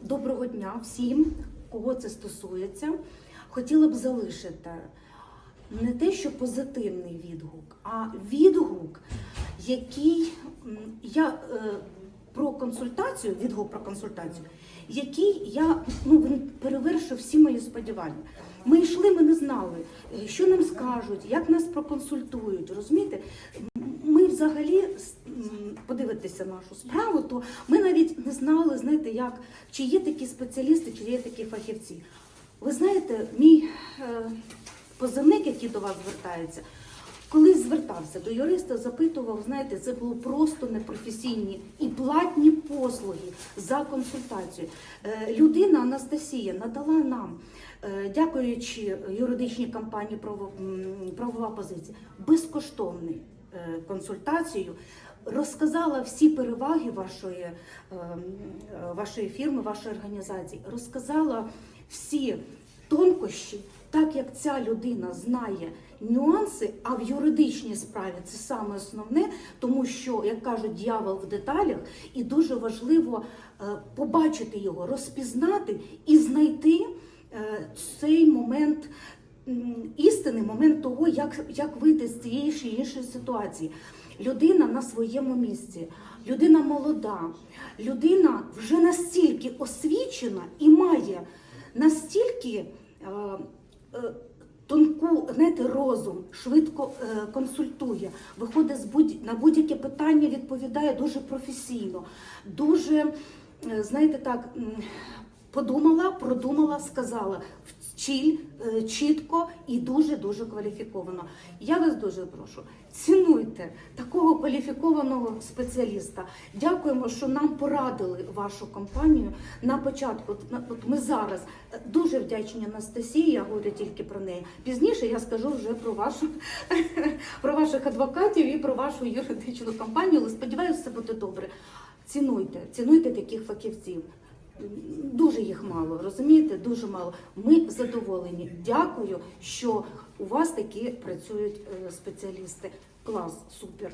Доброго дня всім, кого це стосується. Хотіла б залишити не те, що позитивний відгук, а відгук, який я е, про консультацію, відгук про консультацію, який я ну він перевершив всі мої сподівання. Ми йшли, ми не знали, е, що нам скажуть, як нас проконсультують. Розумієте? Ми взагалі подивитися нашу справу, то ми навіть не знали, знаєте, як чи є такі спеціалісти, чи є такі фахівці. Ви знаєте, мій е, позивник, який до вас звертається, колись звертався до юриста, запитував, знаєте, це було просто непрофесійні і платні послуги за консультацію. Е, людина Анастасія надала нам, е, дякуючи юридичній компанії правова позиція, безкоштовний консультацію. Розказала всі переваги вашої, е, е, вашої фірми, вашої організації, розказала всі тонкощі, так як ця людина знає нюанси, а в юридичній справі це саме основне, тому що, як кажуть, дьявол в деталях, і дуже важливо е, побачити його, розпізнати і знайти е, цей момент істини, момент того, як, як вийти з цієї чи іншої ситуації. Людина на своєму місці, людина молода, людина вже настільки освічена і має настільки е, е, тонку знаєте, розум, швидко е, консультує, виходить з будь, на будь-яке питання, відповідає дуже професійно, дуже, е, знаєте так, подумала, продумала, сказала вчіль, е, чітко і дуже-дуже кваліфіковано. Я вас дуже прошу, цінуйте такого кваліфікованого спеціаліста. Дякуємо, що нам порадили вашу компанію на початку. От ми зараз дуже вдячні Анастасії, я говорю тільки про неї. Пізніше я скажу вже про вашу про ваших адвокатів і про вашу юридичну компанію. Але сподіваюся, все буде добре. Цінуйте, цінуйте таких фахівців. Дуже їх мало, розумієте? Дуже мало. Ми задоволені. Дякую, що у вас такі працюють е, спеціалісти. Клас, супер.